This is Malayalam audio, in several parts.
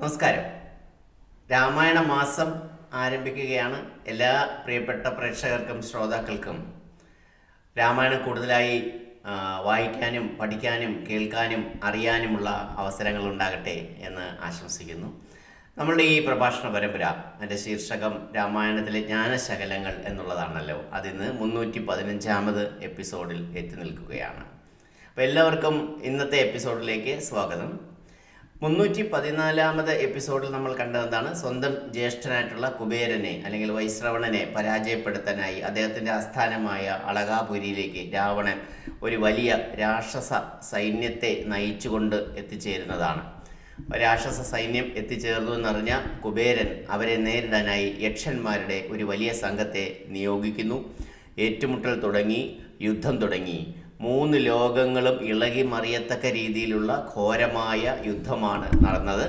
നമസ്കാരം. രാമായണ മാസം ആരംഭിക്കുകയാണ് എല്ലാ പ്രിയപ്പെട്ട പ്രേക്ഷകർക്കും ശ്രോതാക്കൾക്കും. രാമായണം കൂടുതലായി വായിക്കാനും പഠിക്കാനും കേൾക്കാനും അറിയാനുമുള്ള അവസരങ്ങൾ ഉണ്ടാകട്ടെ എന്ന് ആശംസിക്കുന്നു. നമ്മളുടെ ഈ പ്രഭാഷണ പരമ്പര എന്റെ ശീർഷകം രാമായണത്തിലെ ജ്ഞാനശകലങ്ങൾ എന്നുള്ളതാണല്ലോ. അതിന്ന് മുന്നൂറ്റി പതിനഞ്ചാമത് എപ്പിസോഡിൽ എത്തി നിൽക്കുകയാണ്. അപ്പോൾ എല്ലാവർക്കും ഇന്നത്തെ എപ്പിസോഡിലേക്ക് സ്വാഗതം. മുന്നൂറ്റി പതിനാലാമത് എപ്പിസോഡിൽ നമ്മൾ കണ്ടതെന്താണ് സ്വന്തം ജ്യേഷ്ഠനായിട്ടുള്ള കുബേരനെ അല്ലെങ്കിൽ വൈശ്രവണനെ പരാജയപ്പെടുത്താനായി അദ്ദേഹത്തിന്റെ ആസ്ഥാനമായ അളകാപുരിയിലേക്ക് രാവണൻ ഒരു വലിയ രാക്ഷസ സൈന്യത്തെ നയിച്ചുകൊണ്ട് എത്തിച്ചേരുന്നതാണ്. രാക്ഷസ സൈന്യം എത്തിച്ചേർന്നു എന്നറിഞ്ഞ കുബേരൻ അവരെ നേരിടാനായി യക്ഷന്മാരുടെ ഒരു വലിയ സംഘത്തെ നിയോഗിക്കുന്നു. ഏറ്റുമുട്ടൽ തുടങ്ങി യുദ്ധം തുടങ്ങി. മൂന്ന് ലോകങ്ങളും ഇളകി മറിയത്തക്ക രീതിയിലുള്ള ഘോരമായ യുദ്ധമാണ് നടന്നത്.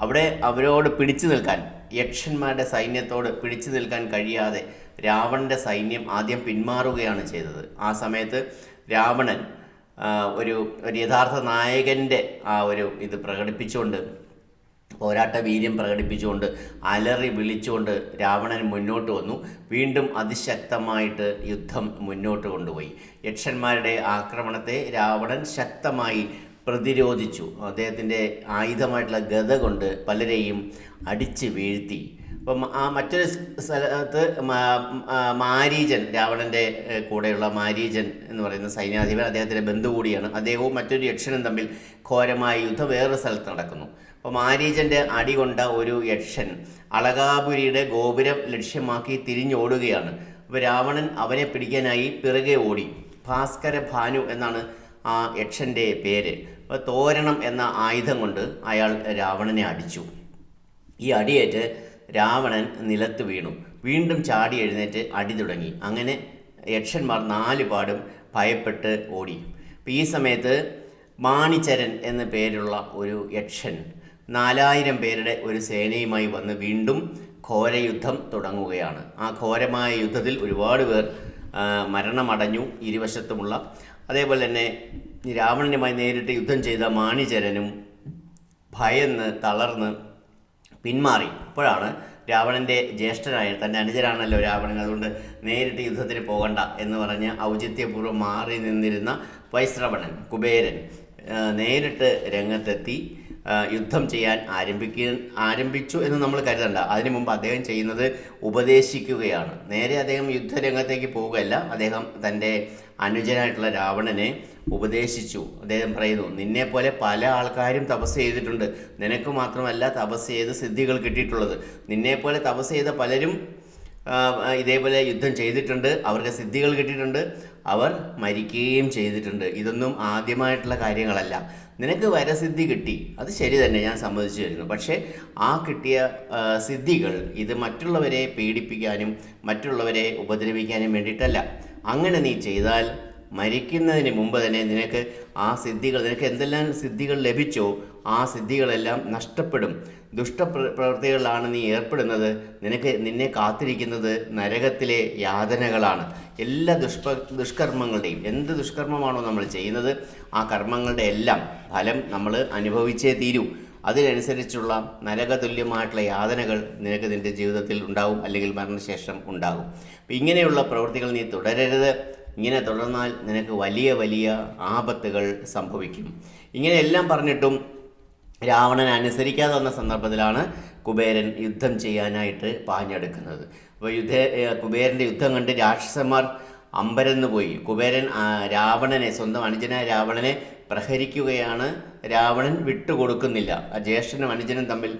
അവിടെ അവരോട് പിടിച്ചു നിൽക്കാൻ യക്ഷന്മാരുടെ സൈന്യത്തോട് പിടിച്ചു നിൽക്കാൻ കഴിയാതെ രാവണന്റെ സൈന്യം ആദ്യം പിന്മാറുകയാണ് ചെയ്തത്. ആ സമയത്ത് രാവണൻ ഒരു ഒരു യഥാർത്ഥ നായകന്റെ ആ ഒരു ഇത് പ്രകടിപ്പിച്ചുകൊണ്ട് പോരാട്ട വീര്യം പ്രകടിപ്പിച്ചുകൊണ്ട് അലറി വിളിച്ചുകൊണ്ട് രാവണൻ മുന്നോട്ട് വന്നു. വീണ്ടും അതിശക്തമായിട്ട് യുദ്ധം മുന്നോട്ട് കൊണ്ടുപോയി. യക്ഷന്മാരുടെ ആക്രമണത്തെ രാവണൻ ശക്തമായി പ്രതിരോധിച്ചു. അദ്ദേഹത്തിന്റെ ആയുധമായിട്ടുള്ള ഗത കൊണ്ട് പലരെയും അടിച്ച് വീഴ്ത്തി. അപ്പം ആ മറ്റൊരു സ്ഥലത്ത് മാരീജൻ രാവണന്റെ കൂടെയുള്ള മാരീജൻ എന്ന് പറയുന്ന സൈന്യാധിപൻ അദ്ദേഹത്തിന്റെ ബന്ധു കൂടിയാണ്. അദ്ദേഹവും മറ്റൊരു യക്ഷനും തമ്മിൽ ഘോരമായ യുദ്ധം വേറൊരു സ്ഥലത്ത് നടക്കുന്നു. അപ്പോൾ മാരീജന്റെ അടി കൊണ്ട ഒരു യക്ഷൻ അളകാപുരിയുടെ ഗോപുരം ലക്ഷ്യമാക്കി തിരിഞ്ഞോടുകയാണ്. അപ്പോൾ രാവണൻ അവനെ പിടിക്കാനായി പിറകെ ഓടി. ഭാസ്കര ഭാനു എന്നാണ് ആ യക്ഷന്റെ പേര്. അപ്പോൾ തോരണം എന്ന ആയുധം കൊണ്ട് അയാൾ രാവണനെ അടിച്ചു. ഈ അടിയേറ്റ് രാവണൻ നിലത്ത് വീണു. വീണ്ടും ചാടി എഴുന്നേറ്റ് അടി തുടങ്ങി. അങ്ങനെ യക്ഷന്മാർ നാല് പാടും ഭയപ്പെട്ട് ഓടി. അപ്പം ഈ സമയത്ത് മാണിചരൻ എന്ന പേരുള്ള ഒരു യക്ഷൻ നാലായിരം പേരുടെ ഒരു സേനയുമായി വന്ന് വീണ്ടും ഘോരയുദ്ധം തുടങ്ങുകയാണ്. ആ ഘോരമായ യുദ്ധത്തിൽ ഒരുപാട് പേർ മരണമടഞ്ഞു ഇരുവശത്തുമുള്ള. അതേപോലെ തന്നെ രാവണനുമായി നേരിട്ട് യുദ്ധം ചെയ്ത മാണിചരനും ഭയന്ന് തളർന്ന് പിന്മാറി. അപ്പോഴാണ് രാവണന്റെ ജ്യേഷ്ഠനായ തന്റെ അനുജനാണല്ലോ രാവണൻ. അതുകൊണ്ട് നേരിട്ട് യുദ്ധത്തിന് പോകണ്ട എന്ന് പറഞ്ഞ് ഔചിത്യപൂർവം മാറി നിന്നിരുന്ന വൈശ്രവണൻ കുബേരൻ നേരിട്ട് രംഗത്തെത്തി യുദ്ധം ചെയ്യാൻ ആരംഭിക്ക ആരംഭിച്ചു എന്ന് നമ്മൾ കരുതണ്ട. അതിനു മുമ്പ് അദ്ദേഹം ചെയ്യുന്നത് ഉപദേശിക്കുകയാണ്. നേരെ അദ്ദേഹം യുദ്ധരംഗത്തേക്ക് പോവുകയല്ല. അദ്ദേഹം തന്റെ അനുജനായിട്ടുള്ള രാവണനെ ഉപദേശിച്ചു. അദ്ദേഹം പറയുന്നു നിന്നെ പോലെ ആൾക്കാരും തപസ് ചെയ്തിട്ടുണ്ട്. നിനക്ക് മാത്രമല്ല തപസ് ചെയ്ത് സിദ്ധികൾ കിട്ടിയിട്ടുള്ളത്. നിന്നെ പോലെ തപസ് ചെയ്ത പലരും ഇതേപോലെ യുദ്ധം ചെയ്തിട്ടുണ്ട്. അവർക്ക് സിദ്ധികൾ കിട്ടിയിട്ടുണ്ട്. അവർ മരിക്കുകയും ചെയ്തിട്ടുണ്ട്. ഇതൊന്നും ആദ്യമായിട്ടുള്ള കാര്യങ്ങളല്ല. നിനക്ക് വരസിദ്ധി കിട്ടി. അത് ശരി തന്നെ ഞാൻ സമ്മതിച്ചു തരുന്നു. പക്ഷേ ആ കിട്ടിയ സിദ്ധികൾ ഇത് മറ്റുള്ളവരെ പീഡിപ്പിക്കാനും മറ്റുള്ളവരെ ഉപദ്രവിക്കാനും വേണ്ടിയിട്ടല്ല. അങ്ങനെ നീ ചെയ്താൽ മരിക്കുന്നതിന് മുമ്പ് തന്നെ നിനക്ക് ആ സിദ്ധികൾ നിനക്ക് എന്തെല്ലാം സിദ്ധികൾ ലഭിച്ചോ ആ സിദ്ധികളെല്ലാം നഷ്ടപ്പെടും. ദുഷ്ടപ്ര പ്രവൃത്തികളിലാണ് നീ ഏർപ്പെടുന്നത്. നിനക്ക് നിന്നെ കാത്തിരിക്കുന്നത് നരകത്തിലെ യാതനകളാണ്. എല്ലാ ദുഷ്പ ദുഷ്കർമ്മങ്ങളുടെയും എന്ത് ദുഷ്കർമ്മമാണോ നമ്മൾ ചെയ്യുന്നത് ആ കർമ്മങ്ങളുടെ എല്ലാം ഫലം നമ്മൾ അനുഭവിച്ചേ തീരൂ. അതിനനുസരിച്ചുള്ള നരകതുല്യമായിട്ടുള്ള യാതനകൾ നിനക്ക് നിന്റെ ജീവിതത്തിൽ ഉണ്ടാവും അല്ലെങ്കിൽ മരണശേഷം ഉണ്ടാകും. ഇങ്ങനെയുള്ള പ്രവൃത്തികൾ നീ തുടരരുത്. ഇങ്ങനെ തുടർന്നാൽ നിനക്ക് വലിയ വലിയ ആപത്തുകൾ സംഭവിക്കും. ഇങ്ങനെയെല്ലാം പറഞ്ഞിട്ടും രാവണൻ അനുസരിക്കാതെ വന്ന സന്ദർഭത്തിലാണ് കുബേരൻ യുദ്ധം ചെയ്യാനായിട്ട് പാഞ്ഞെടുക്കുന്നത്. അപ്പോൾ യുദ്ധ കുബേരന്റെ യുദ്ധം കണ്ട് രാക്ഷസന്മാർ അമ്പരന്ന് പോയി. കുബേരൻ രാവണനെ സ്വന്തം അനുജനായ രാവണനെ പ്രഹരിക്കുകയാണ്. രാവണൻ വിട്ടുകൊടുക്കുന്നില്ല. ജ്യേഷ്ഠനും അനുജനും തമ്മിൽ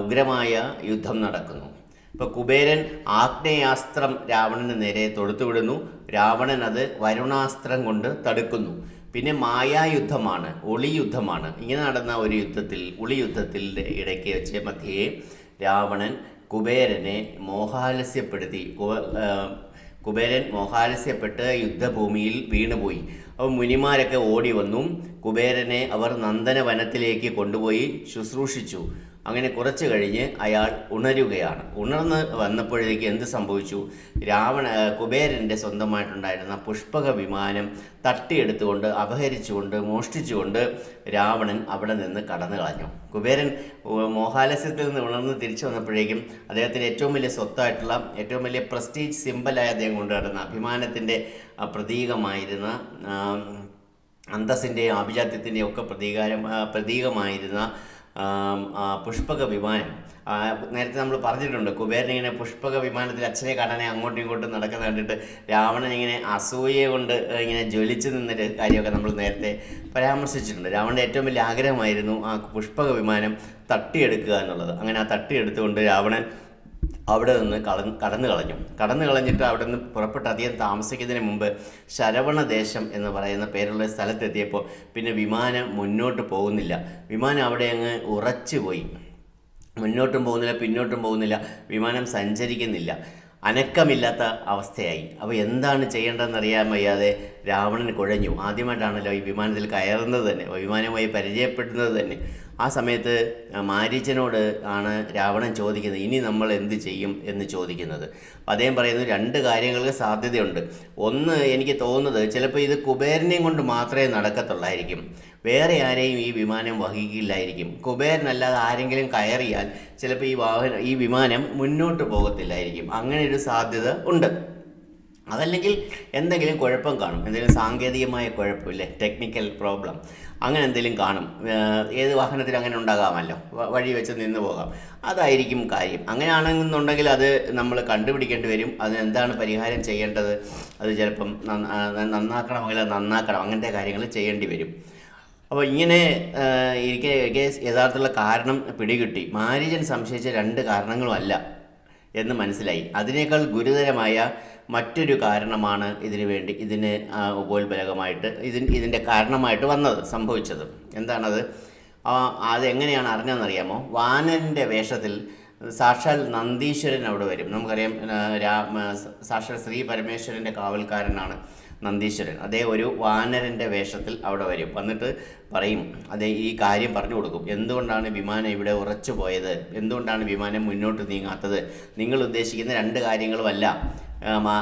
ഉഗ്രമായ യുദ്ധം നടക്കുന്നു. ഇപ്പോൾ കുബേരൻ ആഗ്നേയാസ്ത്രം രാവണന് നേരെ തൊടുത്തുവിടുന്നു. രാവണൻ അത് വരുണാസ്ത്രം കൊണ്ട് തടുക്കുന്നു. പിന്നെ മായായുദ്ധമാണ് ഒളിയുദ്ധമാണ്. ഇങ്ങനെ നടന്ന ഒരു യുദ്ധത്തിൽ ഒളിയുദ്ധത്തിൽ ഇടയ്ക്ക് വെച്ച് മധ്യേ രാവണൻ കുബേരനെ മോഹാലസ്യപ്പെടുത്തി. കുബേരൻ മോഹാലസ്യപ്പെട്ട് യുദ്ധഭൂമിയിൽ വീണുപോയി. അപ്പോൾ മുനിമാരൊക്കെ ഓടി വന്നു. കുബേരനെ അവർ നന്ദനവനത്തിലേക്ക് കൊണ്ടുപോയി ശുശ്രൂഷിച്ചു. അങ്ങനെ കുറച്ച് കഴിഞ്ഞ് അയാൾ ഉണരുകയാണ്. ഉണർന്ന് വന്നപ്പോഴേക്ക് എന്ത് സംഭവിച്ചു? രാവണ കുബേരന്റെ സ്വന്തമായിട്ടുണ്ടായിരുന്ന പുഷ്പക വിമാനം തട്ടിയെടുത്തുകൊണ്ട് അപഹരിച്ചുകൊണ്ട് മോഷ്ടിച്ചുകൊണ്ട് രാവണൻ അവിടെ നിന്ന് കടന്നു കളഞ്ഞു കുബേരൻ മോഹാലസ്യത്തിൽ നിന്ന് ഉണർന്ന് തിരിച്ചു വന്നപ്പോഴേക്കും അദ്ദേഹത്തിന് ഏറ്റവും വലിയ സ്വത്തായിട്ടുള്ള ഏറ്റവും വലിയ പ്രസ്റ്റീജ് സിമ്പലായി അദ്ദേഹം കൊണ്ടുവരുന്ന അഭിമാനത്തിന്റെ പ്രതീകമായിരുന്ന അന്തസ്സിന്റെയും ആഭിജാത്യത്തിന്റെയും ഒക്കെ പ്രതീകാരം പ്രതീകമായിരുന്ന പുഷ്പക വിമാനം. നേരത്തെ നമ്മൾ പറഞ്ഞിട്ടുണ്ട് കുബേരൻ ഇങ്ങനെ പുഷ്പക വിമാനത്തിൽ അച്ഛനെ കാണാനെ അങ്ങോട്ടും ഇങ്ങോട്ടും നടക്കുന്ന കണ്ടിട്ട് രാവണൻ ഇങ്ങനെ അസൂയ കൊണ്ട് ഇങ്ങനെ ജ്വലിച്ചു നിന്നൊരു കാര്യമൊക്കെ നമ്മൾ നേരത്തെ പരാമർശിച്ചിട്ടുണ്ട്. രാവണന്റെ ഏറ്റവും വലിയ ആഗ്രഹമായിരുന്നു ആ പുഷ്പക വിമാനം തട്ടിയെടുക്കുക എന്നുള്ളത്. അങ്ങനെ ആ തട്ടിയെടുത്തുകൊണ്ട് രാവണൻ അവിടെ നിന്ന് കള കടന്നു കളഞ്ഞു. കടന്നു കളഞ്ഞിട്ട് അവിടെ നിന്ന് പുറപ്പെട്ട് അധികം താമസിക്കുന്നതിന് മുമ്പ് ശരവണദേശം എന്ന് പറയുന്ന പേരുള്ള സ്ഥലത്തെത്തിയപ്പോൾ പിന്നെ വിമാനം മുന്നോട്ട് പോകുന്നില്ല. വിമാനം അവിടെ അങ്ങ് ഉറച്ചു പോയി. മുന്നോട്ടും പോകുന്നില്ല പിന്നോട്ടും പോകുന്നില്ല. വിമാനം സഞ്ചരിക്കുന്നില്ല. അനക്കമില്ലാത്ത അവസ്ഥയായി. അപ്പോൾ എന്താണ് ചെയ്യേണ്ടതെന്ന് അറിയാൻ വയ്യാതെ രാവണൻ കുഴഞ്ഞു. ആദ്യമായിട്ടാണല്ലോ ഈ വിമാനത്തിൽ കയറുന്നത് തന്നെ. വിമാനവുമായി പരിചയപ്പെടുന്നത് തന്നെ. ആ സമയത്ത് മാരീച്ചനോട് ആണ് രാവണൻ ചോദിക്കുന്നത് ഇനി നമ്മൾ എന്ത് ചെയ്യും? എന്ന് ചോദിക്കുന്നത്. അപ്പോൾ അദ്ദേഹം പറയുന്നു രണ്ട് കാര്യങ്ങൾക്ക് സാധ്യതയുണ്ട്. ഒന്ന് എനിക്ക് തോന്നുന്നത് ചിലപ്പോൾ ഇത് കുബേരനെയും കൊണ്ട് മാത്രമേ നടക്കത്തുള്ളായിരിക്കും. വേറെ ആരെയും ഈ വിമാനം വഹിക്കില്ലായിരിക്കും. കുബേരനല്ലാതെ ആരെങ്കിലും കയറിയാൽ ചിലപ്പോൾ ഈ വാഹനം ഈ വിമാനം മുന്നോട്ട് പോകത്തില്ലായിരിക്കും. അങ്ങനെ ഒരു സാധ്യത ഉണ്ട്. അതല്ലെങ്കിൽ എന്തെങ്കിലും കുഴപ്പം കാണും. എന്തെങ്കിലും സാങ്കേതികമായ കുഴപ്പമില്ലേ? Technical problem. അങ്ങനെ എന്തെങ്കിലും കാണും ഏത് വാഹനത്തിൽ അങ്ങനെ ഉണ്ടാകാമല്ലോ. വഴി വെച്ച് നിന്ന് പോകാം. അതായിരിക്കും കാര്യം. അങ്ങനെയാണെന്നുണ്ടെങ്കിൽ അത് നമ്മൾ കണ്ടുപിടിക്കേണ്ടി വരും. അതിനെന്താണ് പരിഹാരം ചെയ്യേണ്ടത്? അത് ചിലപ്പം നന്നാക്കണമെങ്കിൽ നന്നാക്കണം അങ്ങനത്തെ കാര്യങ്ങൾ ചെയ്യേണ്ടി വരും. അപ്പോൾ ഇങ്ങനെ എനിക്ക് യഥാർത്ഥത്തിലുള്ള കാരണം പിടികിട്ടി. മാരീജൻ സംശയിച്ച രണ്ട് കാരണങ്ങളുമല്ല എന്ന് മനസ്സിലായി. അതിനേക്കാൾ ഗുരുതരമായ മറ്റൊരു കാരണമാണ് ഇതിനു വേണ്ടി ഇതിന് ഉപോത്ബലകമായിട്ട് ഇതിന് ഇതിന്റെ കാരണമായിട്ട് വന്നത് സംഭവിച്ചത്. എന്താണത്? അതെങ്ങനെയാണ് അറിഞ്ഞതെന്നറിയാമോ? വാനന്റെ വേഷത്തിൽ സാക്ഷാൽ നന്ദീശ്വരൻ അവിടെ വരും. നമുക്കറിയാം സാക്ഷാൽ ശ്രീ പരമേശ്വരന്റെ കാവൽക്കാരനാണ് നന്ദീശ്വരൻ. അതേ ഒരു വാനരന്റെ വേഷത്തിൽ അവിടെ വരും. വന്നിട്ട് പറയും. അതേ ഈ കാര്യം പറഞ്ഞു കൊടുക്കും. എന്തുകൊണ്ടാണ് വിമാനം ഇവിടെ ഉറച്ചു പോയത്? എന്തുകൊണ്ടാണ് വിമാനം മുന്നോട്ട് നീങ്ങാത്തത്? നിങ്ങൾ ഉദ്ദേശിക്കുന്ന രണ്ട് കാര്യങ്ങളുമല്ല.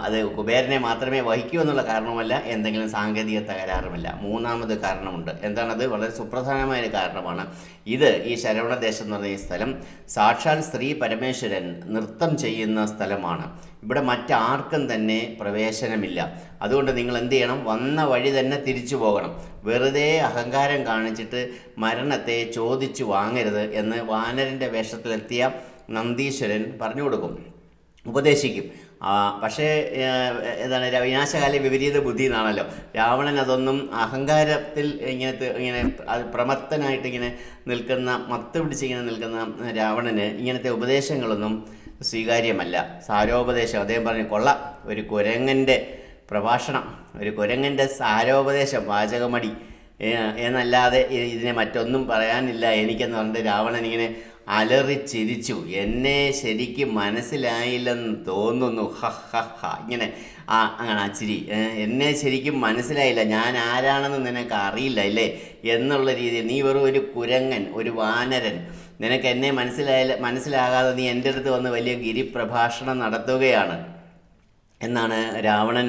അത് കുബേരനെ മാത്രമേ വഹിക്കൂ എന്നുള്ള കാരണമല്ല എന്തെങ്കിലും സാങ്കേതിക തകരാറുമല്ല. മൂന്നാമത് കാരണമുണ്ട്. എന്താണത്? വളരെ സുപ്രധാനമായ ഒരു കാരണമാണ്. ഇത് ഈ ശരവണദേശം എന്ന് പറയുന്ന സ്ഥലം സാക്ഷാൽ സ്ത്രീ പരമേശ്വരൻ നൃത്തം ചെയ്യുന്ന സ്ഥലമാണ്. ഇവിടെ മറ്റാർക്കും തന്നെ പ്രവേശനമില്ല. അതുകൊണ്ട് നിങ്ങൾ എന്ത് ചെയ്യണം? വന്ന വഴി തന്നെ തിരിച്ചു പോകണം. വെറുതെ അഹങ്കാരം കാണിച്ചിട്ട് മരണത്തെ ചോദിച്ചു വാങ്ങരുത് എന്ന് വാനരന്റെ വേഷത്തിലെത്തിയ നന്ദീശ്വരൻ പറഞ്ഞു കൊടുക്കും. ഉപദേശിക്കും. പക്ഷേ എന്താണ് വിനാശകാലി വിപരീത ബുദ്ധി എന്നാണല്ലോ രാവണൻ അതൊന്നും അഹങ്കാരത്തിൽ ഇങ്ങനെ അത് പ്രമത്തനായിട്ട് ഇങ്ങനെ നിൽക്കുന്ന മത്ത് പിടിച്ചിങ്ങനെ നിൽക്കുന്ന രാവണന് ഇങ്ങനത്തെ ഉപദേശങ്ങളൊന്നും സ്വീകാര്യമല്ല. സാരോപദേശം. അദ്ദേഹം പറഞ്ഞു കൊള്ള. ഒരു കുരങ്ങന്റെ പ്രഭാഷണം. ഒരു കുരങ്ങന്റെ സാരോപദേശം വാചകമടി. എന്നല്ലാതെ ഇതിനെ മറ്റൊന്നും പറയാനില്ല. എനിക്കെന്ന് പറഞ്ഞിട്ട് രാവണൻ ഇങ്ങനെ അലറി ചിരിച്ചു. എന്നെ ശരിക്കും മനസ്സിലായില്ലെന്ന് തോന്നുന്നു. ഹ ഹ ഹ. ഇങ്ങനെ ആ അങ്ങനെ ആ ചിരി. എന്നെ ശരിക്കും മനസ്സിലായില്ല. ഞാൻ ആരാണെന്ന് നിനക്ക് അറിയില്ല ഇല്ലേ എന്നുള്ള രീതിയിൽ നീ വെറും ഒരു കുരങ്ങൻ ഒരു വാനരൻ. നിനക്ക് എന്നെ മനസ്സിലായില്ല മനസ്സിലാകാതെ നീ എന്റെ അടുത്ത് വന്ന് വലിയ ഗിരിപ്രഭാഷണം നടത്തുകയാണ്. എന്നാണ് രാവണൻ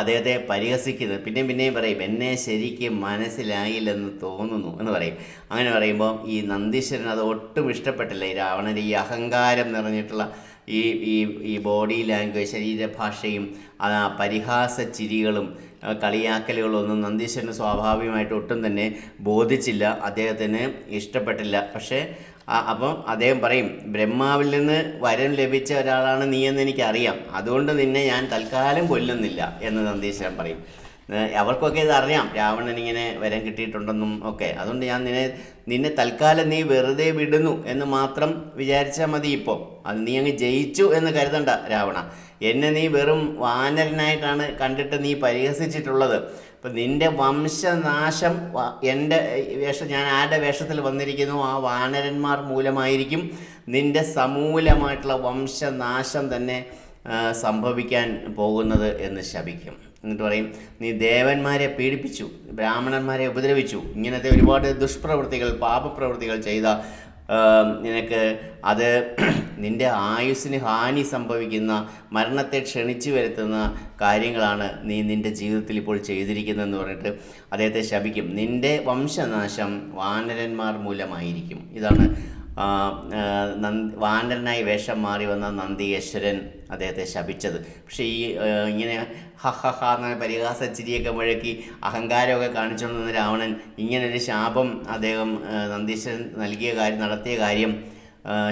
അദ്ദേഹത്തെ പരിഹസിക്കുന്നത്. പിന്നെയും പിന്നെയും പറയും എന്നെ ശരിക്കും മനസ്സിലായില്ലെന്ന് തോന്നുന്നു എന്ന് പറയും. അങ്ങനെ പറയുമ്പോൾ ഈ നന്ദീശ്വരൻ അത് ഒട്ടും ഇഷ്ടപ്പെട്ടില്ല. ഈ രാവണന്റെ ഈ അഹങ്കാരം നിറഞ്ഞിട്ടുള്ള ഈ ഈ ഈ ബോഡി ലാംഗ്വേജ് ശരീരഭാഷയും ആ പരിഹാസ ചിരികളും കളിയാക്കലുകളും ഒന്നും നന്ദീശ്വരന് സ്വാഭാവികമായിട്ട് ഒട്ടും തന്നെ ബോധിച്ചില്ല. അദ്ദേഹത്തിന് ഇഷ്ടപ്പെട്ടില്ല. പക്ഷേ അപ്പം അദ്ദേഹം പറയും ബ്രഹ്മാവിൽ നിന്ന് വരം ലഭിച്ച ഒരാളാണ് നീ എന്ന് എനിക്കറിയാം. അതുകൊണ്ട് നിന്നെ ഞാൻ തൽക്കാലം കൊല്ലുന്നില്ല എന്ന് നന്ദീശ്വരൻ പറയും. അവർക്കൊക്കെ ഇത് അറിയാം. രാവണൻ ഇങ്ങനെ വരം കിട്ടിയിട്ടുണ്ടെന്നും ഒക്കെ. അതുകൊണ്ട് ഞാൻ നിന്നെ നിന്നെ തൽക്കാലം നീ വെറുതെ വിടുന്നു എന്ന് മാത്രം വിചാരിച്ചാൽ മതി ഇപ്പോൾ അത് നീ അങ്ങ് ജയിച്ചു എന്ന് കരുതണ്ട രാവണ. എന്നെ നീ വെറും വാനരനായിട്ടാണ് കണ്ടിട്ട് നീ പരിഹസിച്ചിട്ടുള്ളത്. അപ്പം നിന്റെ വംശനാശം എന്റെ വേഷം ഞാൻ ആരുടെ വേഷത്തിൽ വന്നിരിക്കുന്നു? ആ വാനരന്മാർ മൂലമായിരിക്കും നിന്റെ സമൂലമായിട്ടുള്ള വംശനാശം തന്നെ സംഭവിക്കാൻ പോകുന്നത് എന്ന് ശപിക്കും. എന്നിട്ട് പറയും നീ ദേവന്മാരെ പീഡിപ്പിച്ചു ബ്രാഹ്മണന്മാരെ ഉപദ്രവിച്ചു ഇങ്ങനത്തെ ഒരുപാട് ദുഷ്പ്രവൃത്തികൾ പാപപ്രവൃത്തികൾ ചെയ്ത നിനക്ക് അത് നിന്റെ ആയുസ്സിന് ഹാനി സംഭവിക്കുന്ന മരണത്തെ ക്ഷണിച്ചു വരുത്തുന്ന കാര്യങ്ങളാണ് നീ നിന്റെ ജീവിതത്തിൽ ഇപ്പോൾ ചെയ്തിരിക്കുന്നതെന്ന് പറഞ്ഞിട്ട് അദ്ദേഹത്തെ ശപിക്കും. നിന്റെ വംശനാശം വാനരന്മാർ മൂലമായിരിക്കും. ഇതാണ് വാനരനായി വേഷം മാറി വന്ന നന്ദിയേശ്വരൻ അദ്ദേഹത്തെ ശപിച്ചത്. പക്ഷേ ഈ ഇങ്ങനെ ഹ ഹ ഹ എന്ന പരിഹാസ ചിരിയൊക്കെ മുഴക്കി അഹങ്കാരമൊക്കെ കാണിച്ചുകൊണ്ട് നിന്ന രാവണൻ ഇങ്ങനൊരു ശാപം അദ്ദേഹം നന്ദീശ്വരൻ നൽകിയ കാര്യം നടത്തിയ കാര്യം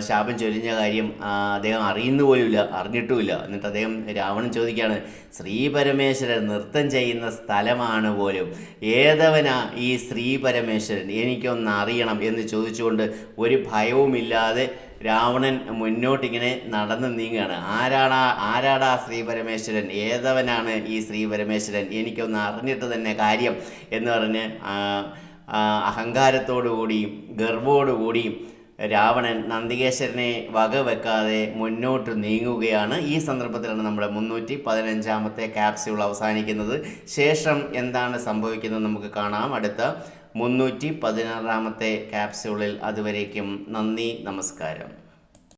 ശാപം ചൊരിഞ്ഞ കാര്യം അദ്ദേഹം അറിയുന്ന പോലുമില്ല അറിഞ്ഞിട്ടുമില്ല. എന്നിട്ട് അദ്ദേഹം രാവണൻ ചോദിക്കുകയാണ് ശ്രീ പരമേശ്വരൻ നൃത്തം ചെയ്യുന്ന സ്ഥലമാണ് പോലും. ഏതവനാ ഈ ശ്രീ പരമേശ്വരൻ എനിക്കൊന്ന് അറിയണം. എന്ന് ചോദിച്ചുകൊണ്ട് ഒരു ഭയവുമില്ലാതെ രാവണൻ മുന്നോട്ടിങ്ങനെ നടന്ന് നീങ്ങുകയാണ്. ആരാടാ ആരാടാ ശ്രീ പരമേശ്വരൻ ഏതവനാണ് ഈ ശ്രീ പരമേശ്വരൻ എനിക്കൊന്ന് അറിഞ്ഞിട്ട് തന്നെ കാര്യം. എന്ന് പറഞ്ഞ് അഹങ്കാരത്തോടു കൂടിയും ഗർവോടുകൂടിയും രാവണൻ നന്ദികേശ്വരനെ വകവെക്കാതെ മുന്നോട്ട് നീങ്ങുകയാണ്. ഈ സന്ദർഭത്തിലാണ് നമ്മുടെ മുന്നൂറ്റി പതിനഞ്ചാമത്തെ ക്യാപ്സ്യൂൾ അവസാനിക്കുന്നത്. ശേഷം എന്താണ് സംഭവിക്കുന്നത് നമുക്ക് കാണാം. അടുത്ത മുന്നൂറ്റി പതിനാറാമത്തെ ക്യാപ്സ്യൂളിൽ അതുവരേക്കും നന്ദി നമസ്കാരം.